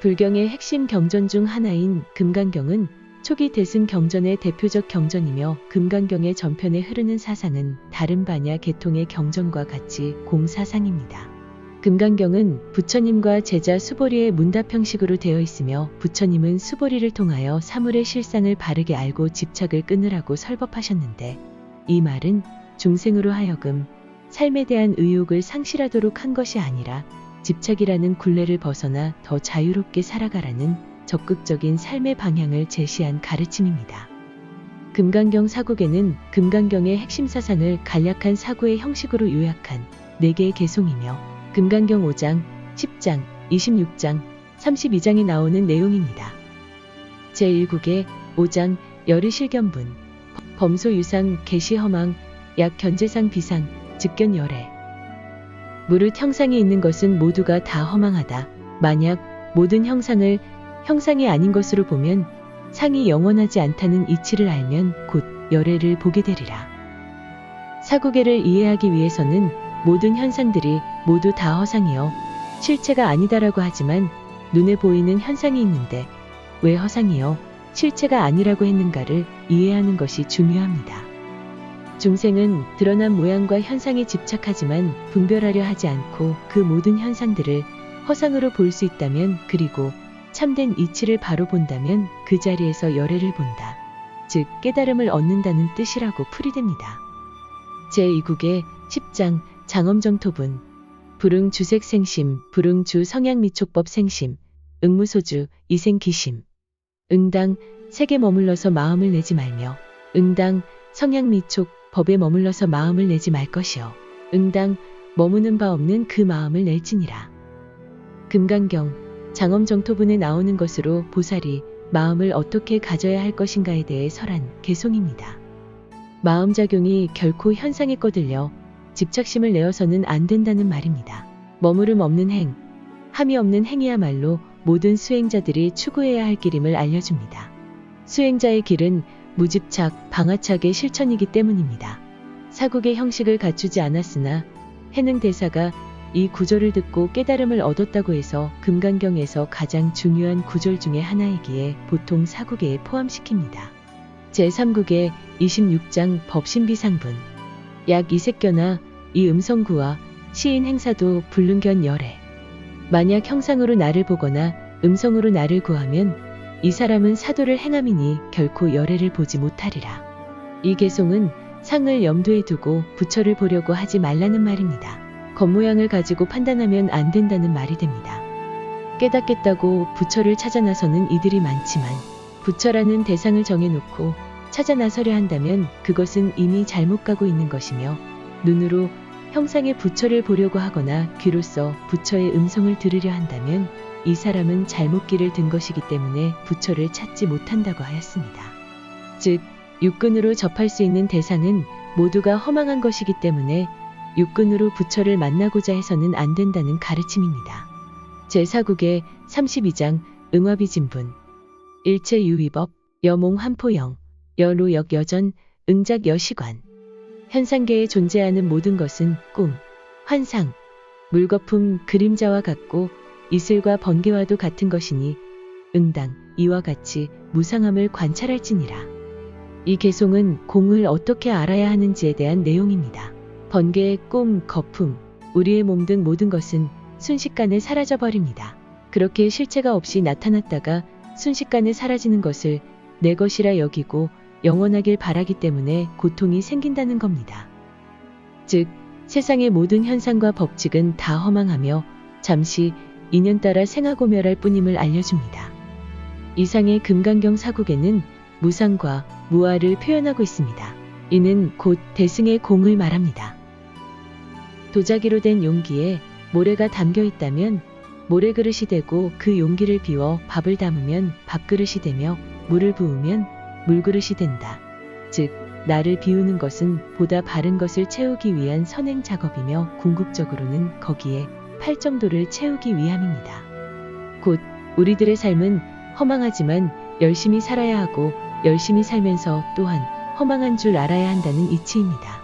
불경의 핵심 경전 중 하나인 금강경은 초기 대승 경전의 대표적 경전이며 금강경의 전편에 흐르는 사상은 다른 반야 계통의 경전과 같이 공사상입니다. 금강경은 부처님과 제자 수보리의 문답 형식으로 되어 있으며 부처님은 수보리를 통하여 사물의 실상을 바르게 알고 집착을 끊으라고 설법하셨는데 이 말은 중생으로 하여금 삶에 대한 의욕을 상실하도록 한 것이 아니라 집착이라는 굴레를 벗어나 더 자유롭게 살아가라는 적극적인 삶의 방향을 제시한 가르침입니다. 금강경 사국에는 금강경의 핵심 사상을 간략한 사고의 형식으로 요약한 4개의 개송이며 금강경 5장, 10장, 26장, 32장에 나오는 내용입니다. 제1국의 5장 열의실견분 범소유상 개시허망 약 견제상 비상 즉견열애 무릇 형상이 있는 것은 모두가 다 허망하다. 만약 모든 형상을 형상이 아닌 것으로 보면 상이 영원하지 않다는 이치를 알면 곧 열애를 보게 되리라. 사구계를 이해하기 위해서는 모든 현상들이 모두 다 허상이요. 실체가 아니다라고 하지만 눈에 보이는 현상이 있는데 왜 허상이요? 실체가 아니라고 했는가를 이해하는 것이 중요합니다. 중생은 드러난 모양과 현상에 집착하지만 분별하려 하지 않고 그 모든 현상들을 허상으로 볼 수 있다면 그리고 참된 이치를 바로 본다면 그 자리에서 열애를 본다. 즉 깨달음을 얻는다는 뜻이라고 풀이됩니다. 제2국의 10장 장엄정토분 불응 주색 생심 불응 주 성향 미촉법 생심 응무소주 이생 기심 응당 색에 머물러서 마음을 내지 말며 응당 성향 미촉 법에 머물러서 마음을 내지 말 것이요 응당 머무는 바 없는 그 마음을 낼지니라 금강경 장엄정토분에 나오는 것으로 보살이 마음을 어떻게 가져야 할 것인가에 대해 설한 개송입니다. 마음작용이 결코 현상에 꺼들려 집착심을 내어서는 안 된다는 말입니다. 머무름 없는 행, 함이 없는 행이야말로 모든 수행자들이 추구해야 할 길임을 알려줍니다. 수행자의 길은 무집착, 방아착의 실천이기 때문입니다. 사국의 형식을 갖추지 않았으나 해능 대사가 이 구절을 듣고 깨달음을 얻었다고 해서 금강경에서 가장 중요한 구절 중의 하나이기에 보통 사국에 포함시킵니다. 제3국의 26장 법신비상분 약 이색견화 이 음성구와 시인 행사도 불능견 열애 만약 형상으로 나를 보거나 음성으로 나를 구하면 이 사람은 사도를 행함이니 결코 열애를 보지 못하리라. 이 개송은 상을 염두에 두고 부처를 보려고 하지 말라는 말입니다. 겉모양을 가지고 판단하면 안 된다는 말이 됩니다. 깨닫겠다고 부처를 찾아 나서는 이들이 많지만 부처라는 대상을 정해놓고 찾아 나서려 한다면 그것은 이미 잘못 가고 있는 것이며 눈으로 형상의 부처를 보려고 하거나 귀로써 부처의 음성을 들으려 한다면 이 사람은 잘못 길을 든 것이기 때문에 부처를 찾지 못한다고 하였습니다. 즉, 육근으로 접할 수 있는 대상은 모두가 허망한 것이기 때문에 육근으로 부처를 만나고자 해서는 안 된다는 가르침입니다. 제4국의 32장 응화비 진분 일체유위법 여몽 한포영 여로역 여전 응작 여시관 현상계에 존재하는 모든 것은 꿈, 환상, 물거품, 그림자와 같고 이슬과 번개와도 같은 것이니 응당 이와 같이 무상함을 관찰할지니라. 이 개송은 공을 어떻게 알아야 하는지에 대한 내용입니다. 번개, 꿈, 거품, 우리의 몸 등 모든 것은 순식간에 사라져 버립니다. 그렇게 실체가 없이 나타났다가 순식간에 사라지는 것을 내 것이라 여기고 영원하길 바라기 때문에 고통이 생긴다는 겁니다. 즉, 세상의 모든 현상과 법칙은 다 허망하며 잠시 인연 따라 생하고 멸할 뿐임을 알려줍니다. 이상의 금강경 사국에는 무상과 무아를 표현하고 있습니다. 이는 곧 대승의 공을 말합니다. 도자기로 된 용기에 모래가 담겨 있다면 모래 그릇이 되고 그 용기를 비워 밥을 담으면 밥그릇이 되며 물을 부으면 물그릇이 된다. 즉, 나를 비우는 것은 보다 바른 것을 채우기 위한 선행 작업이며 궁극적으로는 거기에 팔정도를 채우기 위함입니다. 곧 우리들의 삶은 허망하지만 열심히 살아야 하고 열심히 살면서 또한 허망한 줄 알아야 한다는 이치입니다.